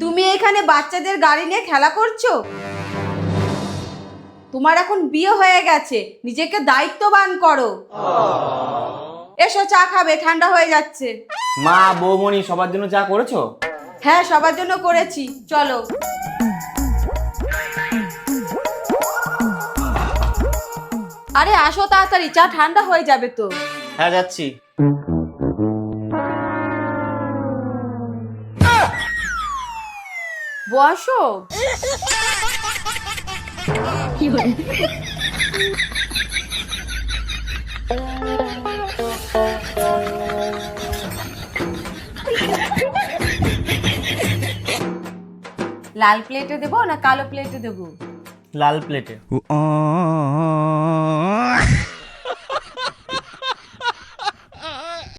তুমি এখানে বাচ্চাদের গাড়ি নিয়ে খেলা করছ? তোমার এখন বিয়ে হয়ে গেছে নিজেকে দায়িত্ববান করো। এসো চা খাবে ঠান্ডা হয়ে যাচ্ছে। মা বৌমণি সবার জন্য চা করেছ? হ্যাঁ সবার জন্য করেছি চলো। আরে আসো তাড়াতাড়ি চা ঠান্ডা হয়ে যাবে তো। হ্যাঁ যাচ্ছি। বসো। লাল প্লেটে দেবো না কালো প্লেটে দেবো? লাল প্লেটে।